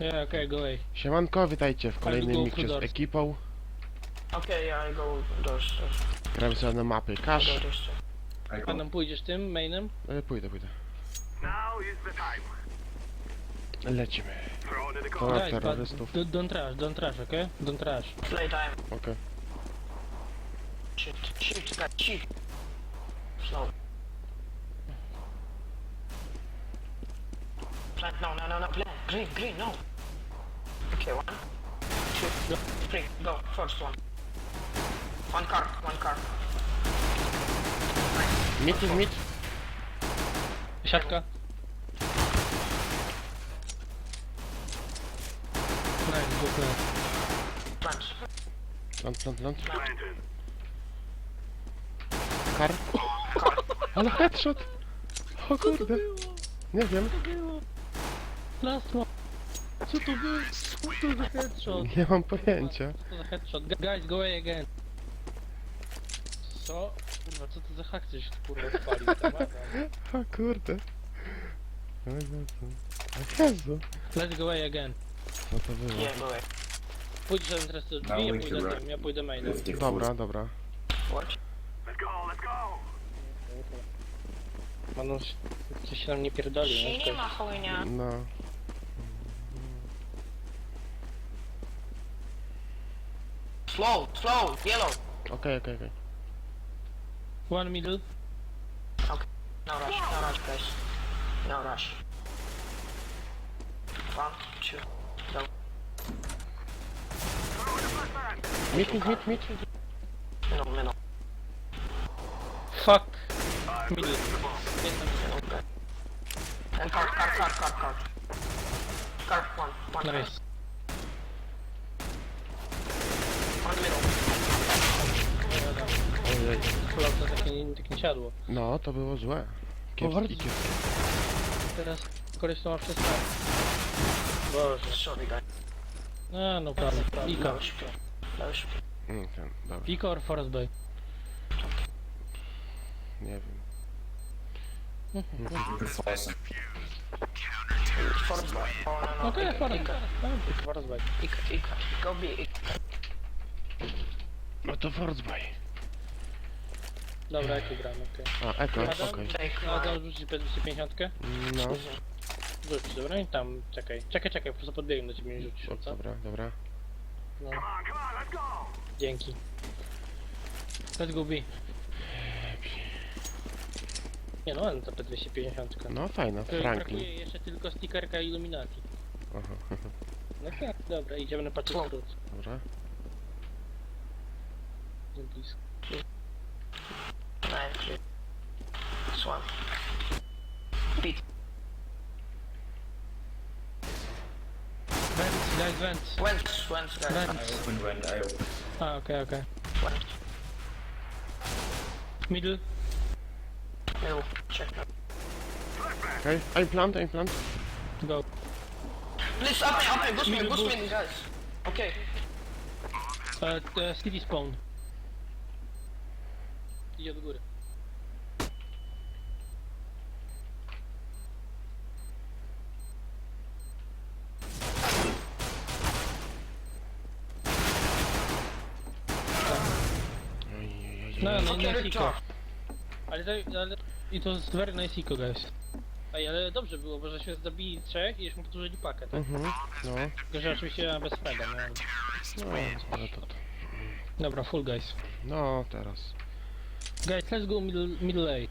Yeah, okay, go away. Siemanko, witajcie w kolejnym go mikcie z ekipą. Okay, yeah, I go uh, Gramy sobie na mapy Cash. Panem pójdziesz tym mainem? E, Pójdę, pójdę. Now is the time. Lecimy. Throw to the but terrorystów. d- don't rush, don't rush, okay? Don't rush. Playtime. Okej. Shift, shift, guys, shift. Slow. Plant, no, no, no, no, plant. Green, green, no. Okay, one, two, three, go. First one. One card, one card. Mit, mit, mit. Siatka. Nice, go play. Plant. Plant, plant, plant. Kar. Ale headshot! O kurde. Nie wiem. Last one. Co to było? Co to za headshot? Nie mam pojęcia. Co to za headshot? Gu- Guys, go away again. Co? Kurwa, co to za hak coś kurwa spalił tam? O kurde. O Jezu. O Jezu. Let's go away again. Co to było? Yeah, go away. Pójdź sobie teraz do drzwi, ja pójdę tym, ja pójdę mainem. Dobra, dobra. Watch. Let's go, let's go. Manu, coś się nam nie pierdoli, nie? She nie ma chujnia. No. Slow, slow, yellow. Okej, okej, okej. One middle. Okay, no rush, no rush, guys. No rush. One, two, go. Mit, mit, mit, mit. Middle, middle, Fuck. Middle. Jestem. middle. And card, card, card, card, card. Card, one, one, Nice. Ojej. Kulak to takie, tak siadło. No, to było złe. Kiepski, kiepski. Teraz koleś to ma przestać. Boże. Sorry, guys. A, no problem. Pika. Low speed, low speed. Mm, ten, dobra. Pika or Forest Bay? Nie wiem. Forward, no. Okej, Ika, Forest Ika, Bay. Forest Bay. Ika, Ika. Go B, Ika. No to Forzbaj. Dobra, jakie gramy, okej. A, Eko, Adam? okej. Take No, one. to rzucić P250? No. Rzuć, dobra? I tam, czekaj. Czekaj, czekaj, po prostu podbiegłem do ciebie i rzucisz, O, co? dobra, dobra. No, dzięki. Let's go B. Nie no, ładna ta P250. No fajna, Tylko Franklin. Brakuje jeszcze tylko stickerka Illuminati. Aha, No tak, dobra, idziemy na patrzeć skrót. dobra. Za blisko. Nine, three. This one. Beat. Vents, guys, vents. Went, went, guys. I Vents. open when I open. A, okej, okej. Went. Middle. Middle. Check that. Okej, okay. plant, I'm plant. Go. Please, up me, up me, boost me, Middle boost me, boost. guys. Okay. E, e, City spawn. Idzie do góry. No, no, eco. job. Ale, to, ale i to jest very nice eco, guys. Ej, ale dobrze było, bo żeśmy zabili trzech i żeśmy podłużyli pakę, tak? Mhm, no. Tylko, że oczywiście bez frega, no. No, ale to, to. Dobra, full guys. No, teraz. Guys, let's go middle, middle A.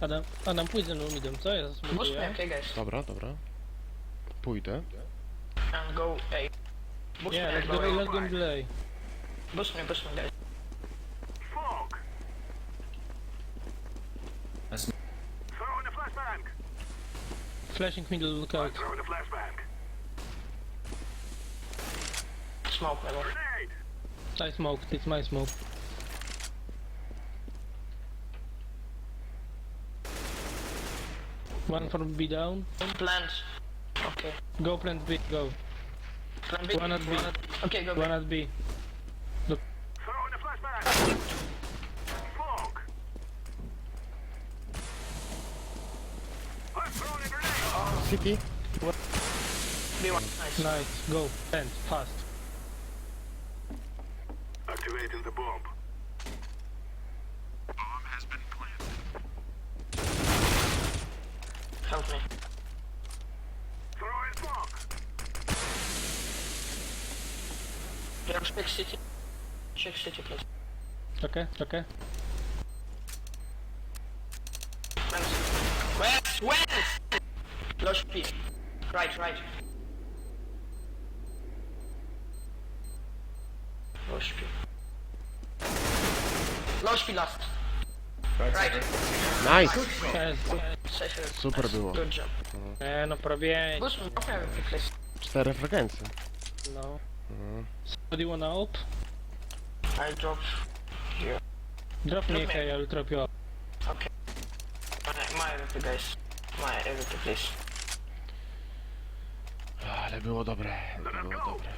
Adam, Adam, pójdź ze mną midem, co? Ja Boost me, zasmutuję. okay, guys. Dobra, dobra. Pójdę. And go A. Boost Yeah, me, let's and go, go let's go middle A. Boost me, boost me, guys. Flashing middle in the flashbang. Smoke middle. Grenade. I smoke, it's my smoke. One from B down. Plant. Okay. Go plant B, go. Plant B. One at B. Okay, go, go. One at B. Throw in the flashbang. Smoke. city. B1, nice. Nice, go. End, fast. Activating the bomb. Bomb has been planted. Help me. Throwing smoke. Yeah, check city. Check city, please. Czekaj, czekaj. West. West, west! Low. Right, right. Low speed. Low speed last. Right. Nice! Safe. Super nice. było. Good job. E, no prawie... Boost me, please. Cztery frekwencje. No. Mhm. What do you wanna up? I drop. Drop me, Drop me. okay, I'll drop you up. Okay. My, my everything, guys. My everything, please. Ale było dobre. Było dobre.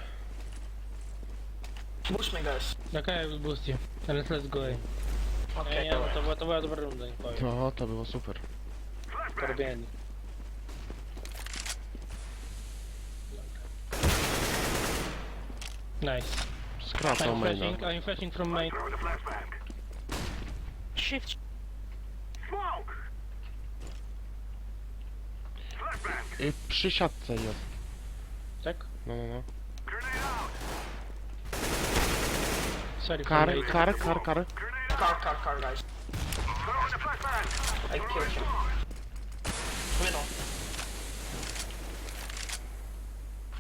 Boost me, guys. Okej, will boost you. And let's go. Okay, Okay, nie, no, to, była, to była dobra runda, nie powiem. To, to było super. Porobieni. Nice. Skracał I'm maina. flashing, I'm flashing from main. Shift. Smoke. Y, przy siatce jest. Tak? No, no, no. Grenade out. Sorry for kar, kar. Grenade out. Car, car, car, guys. I killed him. Middle.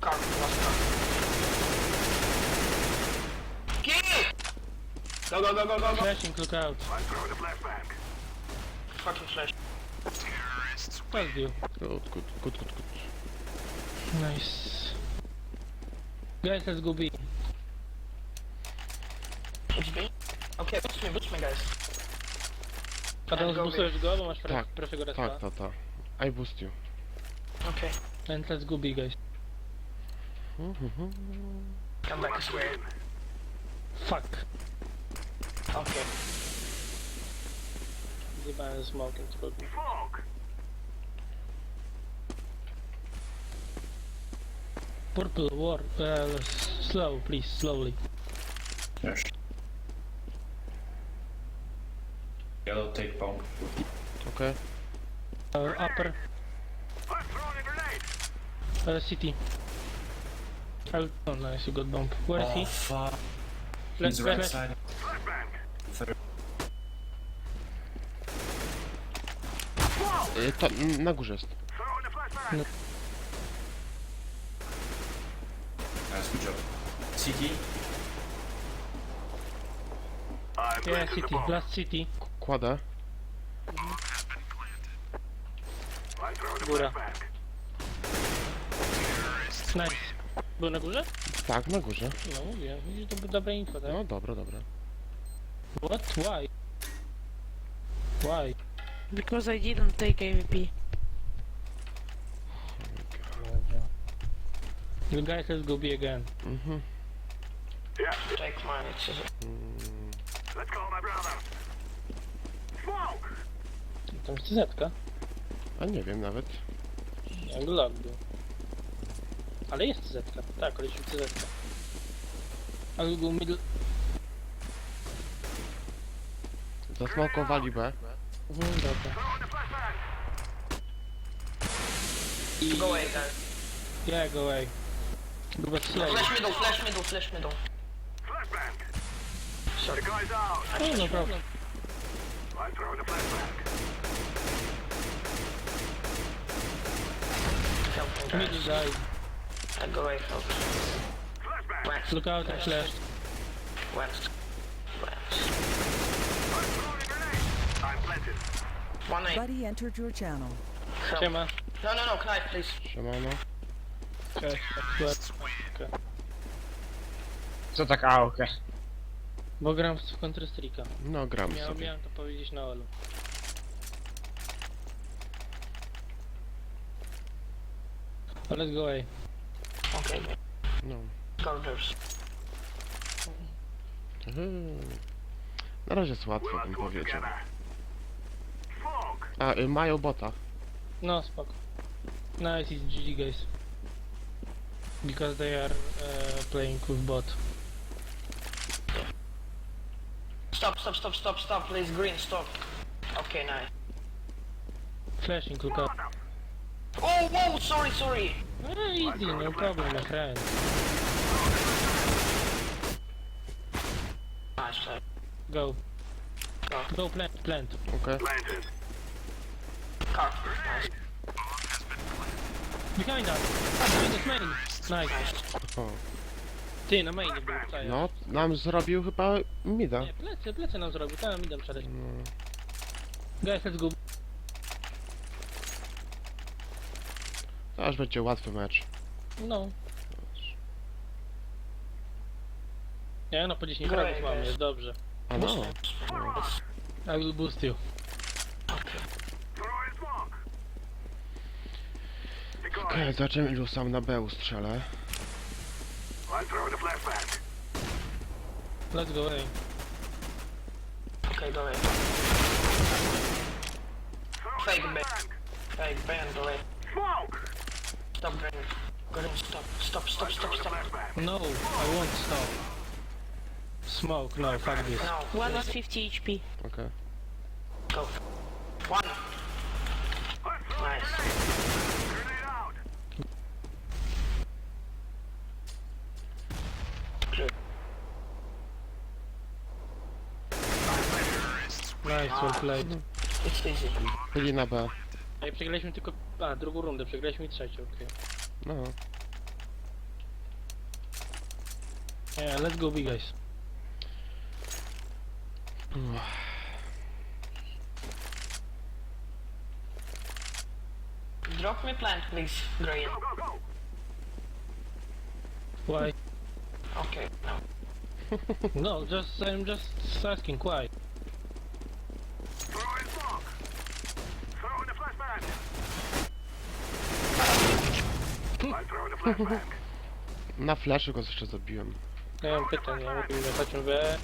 Car, last car. Kill! Go, go, go, go, go, go. Flashing, look out. Fucking flash. Told you. Good, good, good, good, good. Nice. Guys, let's go B. Okay, boost me, boost me, guys. Adam, go zbustujesz go, bo masz pre- Tak, pierwszego respa. Tak, ta, ta. I boost you. Okay, And let's go B, guys. Mhm. come back this way. Fuck. Okay. Zjebałem smokiem trochę. Smoke. Purple war. Uh, slow, please, slowly. Okej. Uh, upper, I'm throwing a grenade. uh, city. Oh nice, you got bomb. Where is oh he? fuck. Flash, He's right flash. side. Flashbang. Third. Y, To, n- na górze jest. Nice, good job. CT. I'm Yeah, city, bomb. last city. Kładę. I'm throwing a Góra. Nice. Był na górze? Tak, na górze. No mówię, widzisz, to by dobre info, tak? No dobra, dobra. What? Why? Why? Because I didn't take AVP. You guys, let's go B again. Mhm. Yeah. Take mine, it's just... Mm, Let's call my brother. Smoke. Tam jest CZ-ka. A nie wiem nawet. Był. Ale jest CZ-ka. Tak, leci CZ-ka. Ale go middle... Zasmokowali B. Mhm, dobra. Flashbang. Go away, guys. Yeah, go away. Flash middle, flash middle, flash middle. Flashbang. Sorry. The guy's out. Oh, no problem. I'm throwing a flashbang. Middle guys. guy. I go away. Flashbang. West. Look out, I flashed. West. West. I'm a planted. One eight. Buddy entered your channel. Help. Siema. No, no, no, knife, please. Siemano. Cześć. Akurat. Co tak AOK? Bo gram w Counter Strike'a. No gram Miałem, sobie. miałem to powiedzieć na Olu. Let's go away. Okay, No. reverse. Mhm. Na razie jest łatwo, bym powiedział. A, y, mają bota. No, spoko. Nice, it's GG guys. Because they are uh, playing with bot. Stop, stop, stop, stop, stop, please, green, stop. Okay, nice. Flashing, look out. Oh, whoa, sorry, sorry. Ah, easy, no problem, my friend. Nice. Go. Go. Go plant, plant. Okej. Planted. Car. Nice, Behind us! Behind us main! Nice. O. Ty, na mainie był tutaj. No, nam zrobił chyba mida. Nie, plecy, plecy nam zrobił, tam idę przejść. No. Guys, let's go. To aż będzie łatwy mecz. No. Nie, no po 10 Go fragów guys. jest dobrze. A no. I will boost you. Okay. Okej, zobaczymy ilu sam na B strzelę. A. Let's go, ej. Okay, go Fake a back. flashbang. Hey, Ben, go ahead. Smoke. Stop, green. Green, stop, stop, stop, stop, Throwing a stop. flashbang. No, I won't stop. Smoke, no, fuck this. No, One was please, 50 HP. Okej. go. One. I'm throwing Nice. a grenade. Grenade out. Nice, well played. It's easy. Byli na B. Ej, przegraliśmy tylko... A, drugą rundę, przegraliśmy trzecią, okej. No. Yeah, let's go big guys. Drop me plant, please, green. Go, go, go. Why? Okay, no. No, just, I'm just asking why. Throwing smoke. Throwing a flashbang. I'm throwing a flashbang. Na flashu go jeszcze zabiłem. Ja mam pytanie, ja mówię, chodźmy B.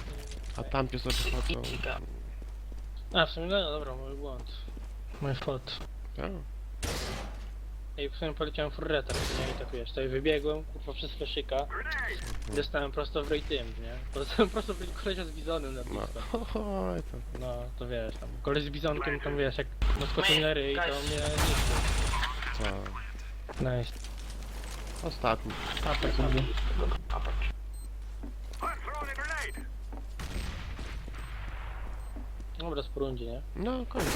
A tamcie sobie chodzą. Chica. A, w sumie, no dobra, mój błąd. My fault. A, Ej, w sumie poleciałem furretę, nie? I tak wiesz, tutaj wybiegłem, kurwa, przez fleszyka. Dostałem prosto w rejtym, nie? Dostałem prosto w kolesia z bizonem na no. blisko. Oj, to. No, to wiesz, tam koleś z bizonkiem, tam wiesz, jak naskoczył na ryj, to mnie niszczył. Co? Nice. Ostatni. Upper sobie. Go, go, upper. I'm throwing a grenade. Dobra, po rundzie, nie? No, koniec.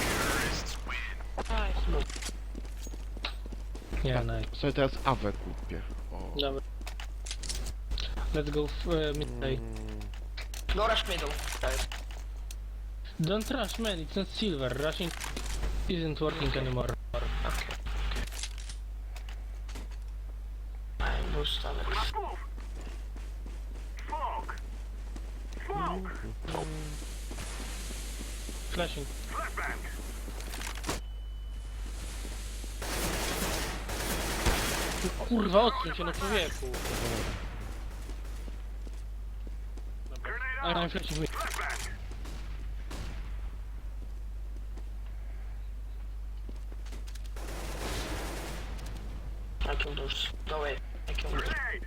Nice. Nie, nice. Sobie teraz awę kupię. O. Dobra. Let's go w uh, midday. Mm, Go rush middle, guys. Don't rush, man, it's not silver. Rushing isn't working anymore. Okay. I boost Alex. Let's move. Smoke. Smoke. Flashing. Flashbang. Kurwa, odsuń się na człowieku. Grenade out. I'm flashing mid. Flashbang. I. Go away. Boost. Grenade.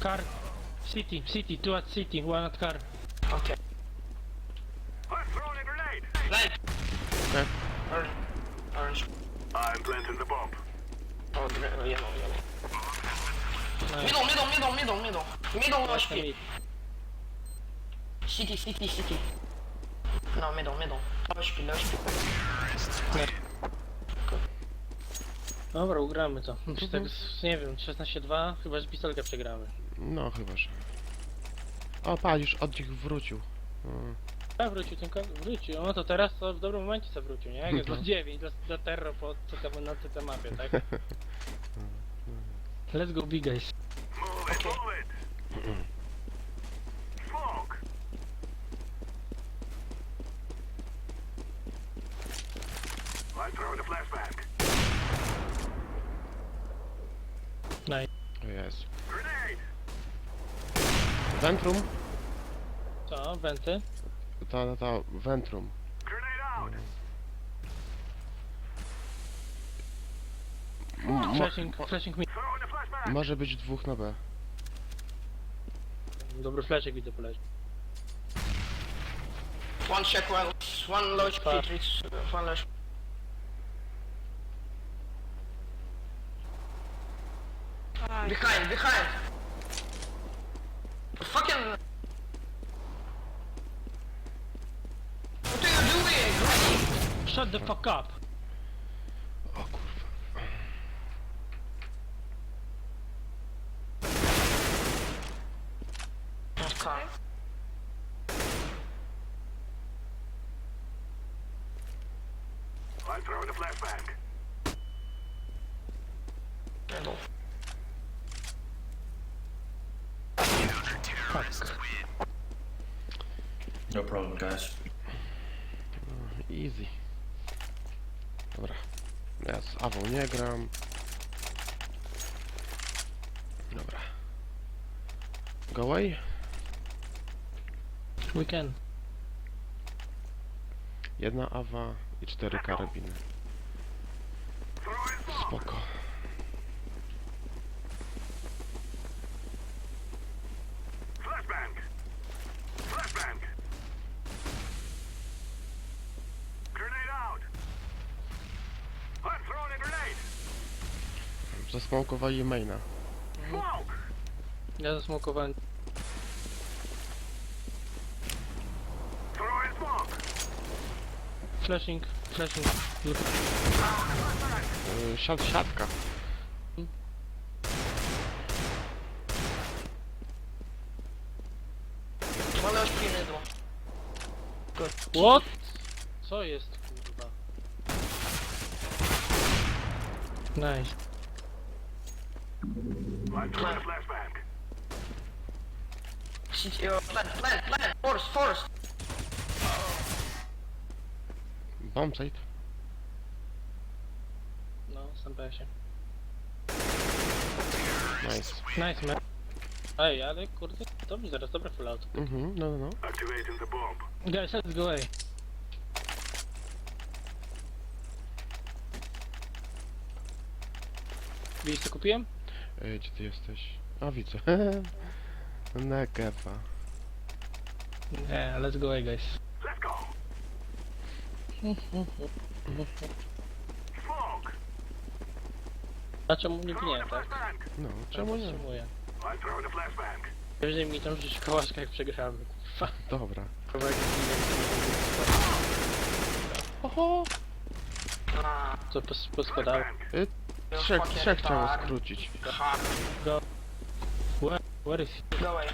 Car. City, city, two at city, one at car. Okay. I'm throwing a grenade. Light. Okay. Orange. Orange. I'm planting the bomb. Oh, gre- yellow, yellow. Nice. Middle, middle, middle, middle, middle. Middle, no Właśnie HP. mid. City, city. No, middle, middle. No HP, no HP. Dobra, ugramy to. Czy tak, z, nie wiem, 16-2, chyba że pistolkę przegramy. No, chyba, że. O, patrz, już od nich wrócił. Mm. Tak, wrócił, tylko wrócił. No to teraz to w dobrym momencie co wrócił, nie? Jak jest Mhm. 9 dla, dla Terro po CT, na CT mapie, tak? Let's go big guys. Move it, move it. Smoke. I'm throwing a flashbang. Nice. O jest. Grenade. Ventrum? Co, wenty? ta, ta Ventrum. Grenade out. M- mo- Flashing, flashing mi. Może być dwóch na B. Dobry flashek widzę poleci. One check well, one low one low the fuck up! Oh, o kurwa. Okay. I'm throwing the flashbang. Handle. No problem, guys. Easy. Ja z Awą nie gram. Dobra. Go away. We can. Jedna Awa i cztery karabiny. Spoko. Flashbang. Flashbang. Grenade out. I'm throwing a grenade. Zasmokowali maina. Ja zasmokowałem. Flashing, flashing. Yy, siat, siatka. One low speed middle. What? Co jest kurwa? Nice. Flashbang. Plant, plant, plant! Force, force! Bombsite. No, sam się. Nice. Nice man. Ej, ale kurde, to mi zaraz dobre full out. Mhm, no, no, no. Activating the bomb. Guys, let's go away. Widzisz co kupiłem? Ej, gdzie ty jesteś? A, widzę. Negewa. Nie, let's go away guys. Let's go. Smoke. A czemu nie gnie, a tak? No, czemu nie? Wstrzymuję. I'm throwing a flashbang. Jeżeli mi tam rzucić kołaszka jak przegramy. Fa- Dobra. kurwa, jak Oho! Co pos-? Flashbang. you're Trzech, trzech retard. skrócić. Hard. Where, where is he? Go away.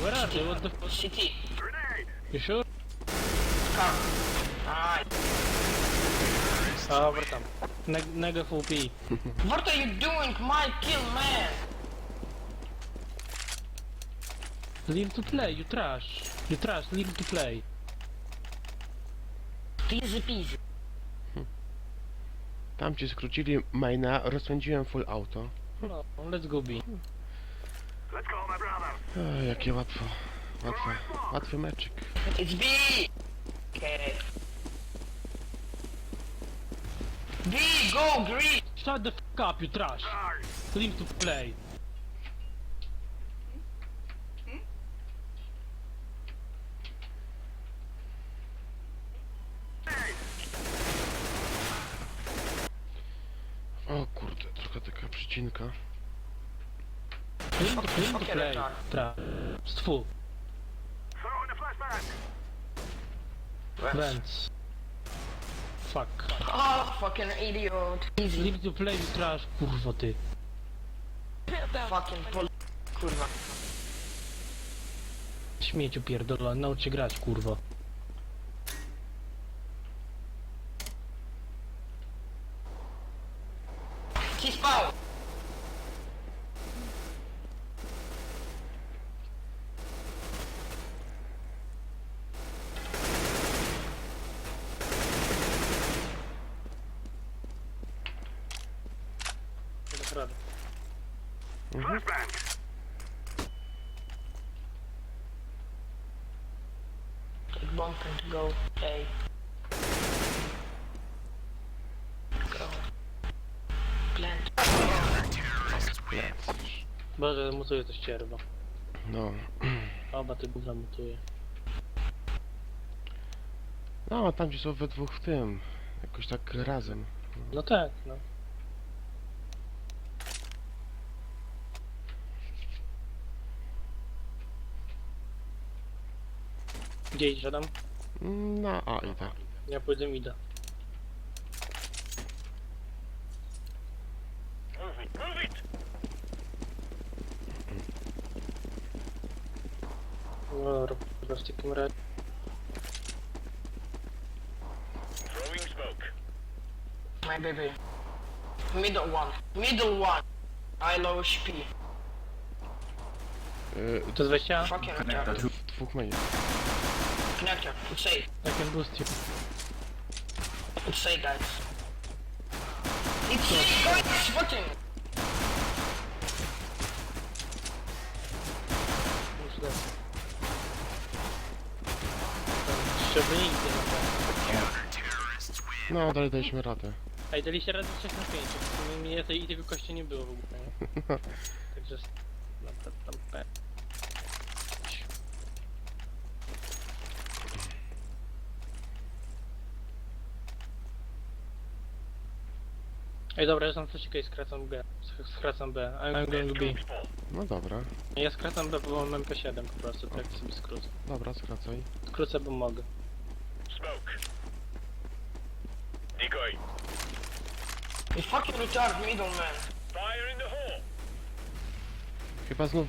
Where are they? What the fuck? City. Grenade. You sure? Car. Dobra tam. Ne nega full P. What are you doing? My kill, man! Leave to play, you trash. You trash, leave to play. Easy peasy. Tam ci skrócili maina, rozpędziłem full auto. No, let's go B. Let's go, my brother. Ej, jakie łatwo. Łatwo. Łatwy meczyk. It's B! Okay. B, go, green! Shut the fuck up, you trash. Leave to play. O kurde, trochę Leave to, play. retard. Tra. Stwu. Vents. Fuck. Oh, fucking idiot. Easy. Leave to play, you trash. Kurwa ty. Fucking pol... Kurwa. Śmieciu pierdolony, naucz się grać, kurwa. He spawned! Naprawdę. Mhm. Flashbang. bomb and go A. Go. Plant. Plec. Boże, mutuje to ścierwo. No. Oba te gówna mutuje. No, tam gdzie są we dwóch w tym. Jakoś tak razem. No tak, no. Gdzie idziesz, Adam? Mm, Na A i tak. Ja pójdę Mida. Move it, move it! No, dobra, w takim razie. Throwing smoke. My baby. Middle one. Middle one. I low HP. Y, To jest wejścia? Fucking Connector retarded. two. dwóch main. Connector. It's safe. I can boost you. It's safe, guys. It's safe, guys. It's fucking. Już lecę. By nigdy na. No, dalej daliśmy radę. Ej, daliście radę 6 na 5. W sumie mnie tej, i tego kości nie było w ogóle, nie? Także... No, to, tam, pe- Ej, dobra, ja znam fleszika i skracam B. Sk- Skracam B. I'm going B. No dobra. Ja skracam B, bo mam MP7 po prostu, tak sobie skrócę. Dobra, skracaj. Skrócę, bo mogę. Smoke. Decoy. You fucking retard middle man. Fire in the hole. Chyba znów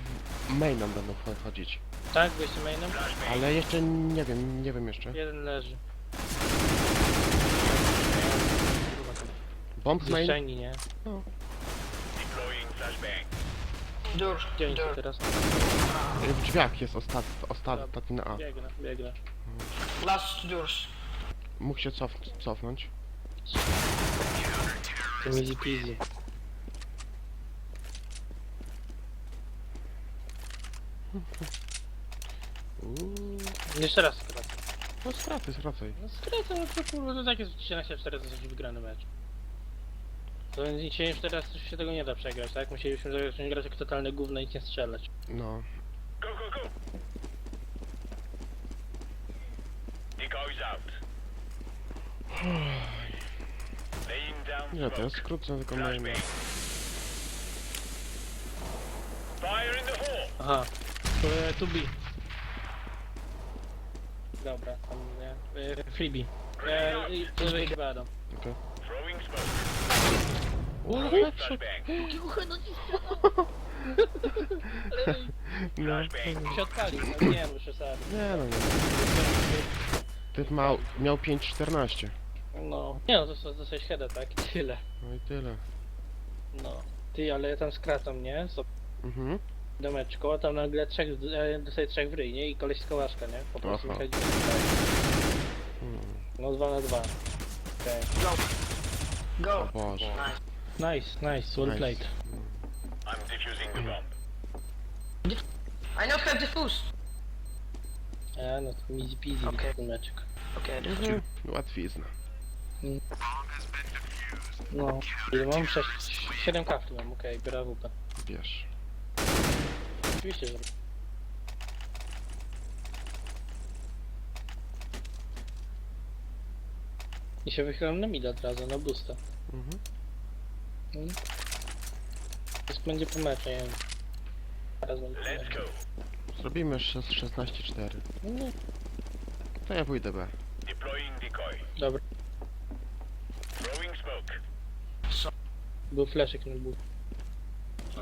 main nam będą chodzić. Tak, byście mainem? Ale jeszcze nie wiem, nie wiem jeszcze. Jeden leży. Bomb main? Zniszczeni, nie? Deploying flashbang. Dur. Gdzie oni są Dur. teraz? W drzwiach jest ostat, ostatni na A. Biegnę, biegnę. Last doors. Mógł się cof cofnąć. To easy peasy. Uuu. Jeszcze raz skracam. No skracaj, skracaj. No skracam, no to kurwa, to tak jest 13 4 to jest wygrany mecz. To dzisiaj już teraz już się tego nie da przegrać, tak? Musieliśmy zacząć grać jak totalne gówno i nic nie strzelać. No. Go, go, go. Decoys out. Laying down Nie, to jest in the hole. Aha. To, e, tu B. Dobra, tam nie. E, freebie. E, i- to jest chyba Adam. Okej. Throwing smoke. Uuu, Flashbang. No. Flashbang. się odpalił, no nie wiem, przesady. Nie no, nie. Typ mał, miał 5.14. No. Nie no, to dosyć heada, tak? I tyle. No i tyle. No. Ty, ale ja tam skracam, nie? So, Mhm. domeczko, a tam nagle trzech, e, dostaję trzech w ryj, nie? I koleś z kołaszka, nie? Po prostu Aha. wychodzi. Hmm. No dwa na dwa. Okej. Go. O Go. Boże. Nice. Nice, well Nice. played. I'm defusing the bomb. I not have defused. E, no to easy peasy okay. ten meczek. Okay. Łatwizna. No. Ile mam? 6, 7 kafli mam, okej, biorę WP. Bierz. Oczywiście, że... I się wychylam na mida od razu, na boosta. Mhm. Mm. Jest będzie po meczu, nie wiem. Teraz będzie po Let's meczu. go. Zrobimy szes- 16-4. No, To ja pójdę B. Deploying decoy. dobra, Throwing smoke. był flashek, nie był.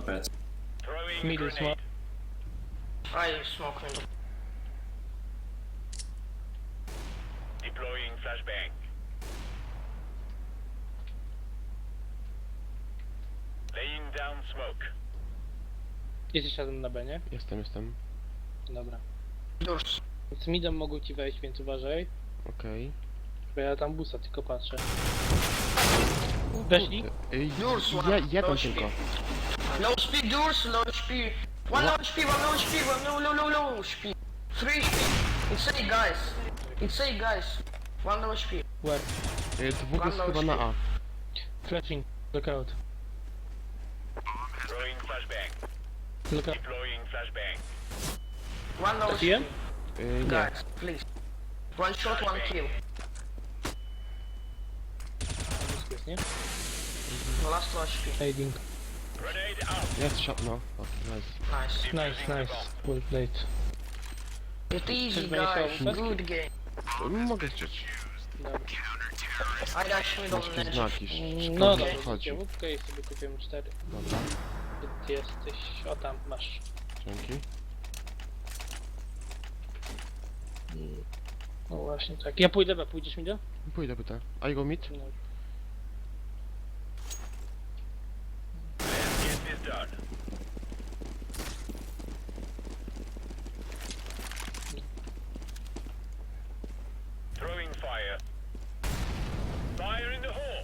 Bad. Throwing Middle grenade. I smoke window. Deploying flashbang. Laying down smoke. Jesteś razem na B, nie? Jestem, jestem. Dobra. Doors. Więc midem mogą ci wejść, więc uważaj. Okej. Bo ja tam busa tylko patrzę. Weszli? Ej, Doors, je, one. jeden Doors, tylko. Low speed doors, low speed. One low speed, one low speed, one low, low, low, low speed. Three speed. Safe, guys. It's A, guys. One low HP. Where? Y, Dwóch jest One chyba na A. Flashing. Lookout. Throwing flashbang. Lookout. Deploying flashbang. One low Trafiłem? HP. Y, Nie. Guys, please. One shot, one kill. Blisko jest, nie? The last low HP. Aiding. Grenade out. Jest shot, no. O, nice. Nice. Nice, nice. Well played. It's easy, Chcesz będzie guys. chciał Good game. Mogę chcieć. Dobra. I dash mid on Masz tu edge. znaki. No Szkoda, dobra, wchodzi. kupię łódkę i sobie kupimy cztery. Dobra, Ty jesteś... O tam, masz. dzięki. No właśnie tak. Ja pójdę B, pójdziesz mi do? Pójdę by tak. I go mid? No. This done. Throwing fire. Fire in the hole.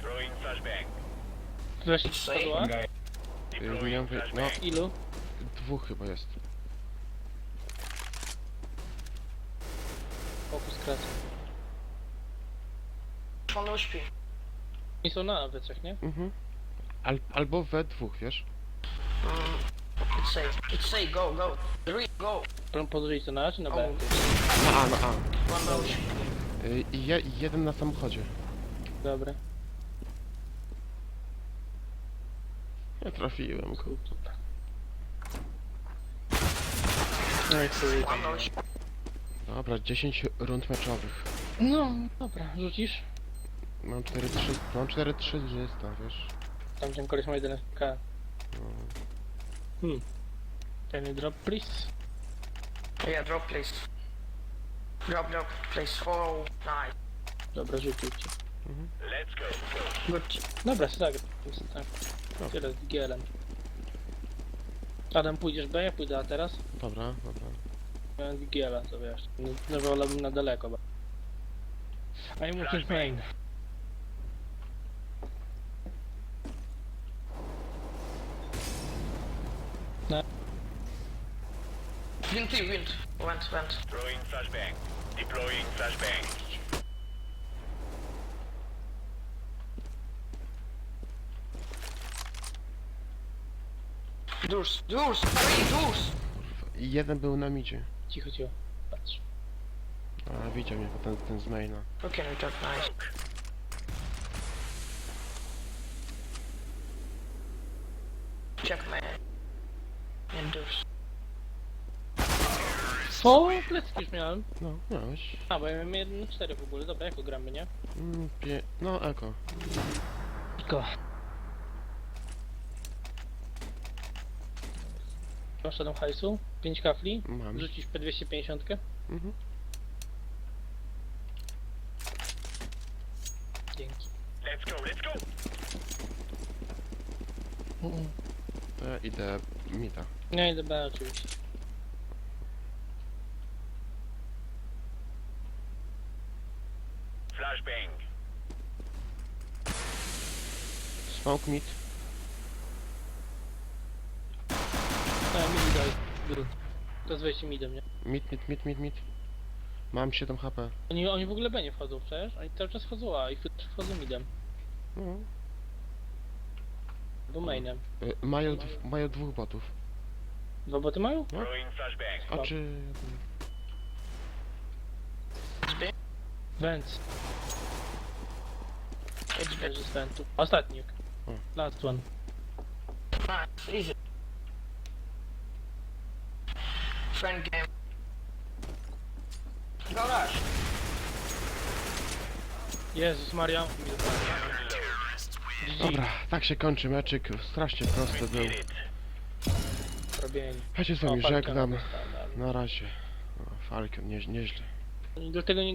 Throwing flashbang. Flash Say. spadła? Deploying miałem wy- No, flashbang. Ilu? dwóch chyba jest. One low HP. I są na we trzech, nie? Mhm. Al, albo we dwóch, wiesz? Mm, it's A. It's A. Go, go. Three, go. Podróż to na A czy na B? Na A, na A. One low HP. Y, I je, jeden na samochodzie. Dobra. Nie trafiłem, ku. No i. One. Dobra, 10 rund meczowych. No, dobra, rzucisz? Mam 4-3, mam 4-3 wiesz? Tam ten koleś ma 11k. No. Hmm. Can drop please? Yeah, drop, please. Drop, drop, please. Oh, nice. Dobra, rzucił cię. Let's go. Good. Dobra, tak. tak. Tyle z GL-em. Adam, pójdziesz B, ja pójdę A teraz. Dobra, dobra. Miałem GL-a, to wiesz. No, no wolałbym na daleko. Bo... I'm looking main. Wind, T, wind. Went, went. Throwing flashbang. Deploying flashbang. Doors, doors, three doors. Jeden był na midzie. Cicho, cicho. Patrz. A, widział mnie ten, ten z maina. Okay, we talk nice. Check man. And doors. O, plecki już miałem. No, miałeś. A, bo ja miałem 1 na 4 w ogóle. Dobra, jako gramy, nie? Mm, pie... No, eko. Tylko. Masz tam hajsu? 5 kafli? Mam. Rzucisz P250? Mhm. Dzięki. Let's go, let's go. To ja idę mida. Nie, idę B oczywiście. Flashbang. Smoke daj. Góry. To jest wejście midem, nie? Mid, mid, mid, mid, mid. Mam 7 HP. Oni, oni w ogóle B nie wchodzą przecież. Oni cały czas wchodzą A i wch- wchodzą midem. No. Albo mainem. Y, mają, dw- mają dwóch botów. Dwa boty mają? Throwing flashbang. A Stop. czy... Vents. It's B. Leży z ventu. Ostatni. O. Last one. Nice, easy. Friend game. Go rush. Jezus Maria. Dobra, tak się kończy meczyk. Strasznie prosty był. Robienie. Ja się z O, wami Falcona żegnam. Na razie. O, Falcon, nie, nieźle. Dlatego nie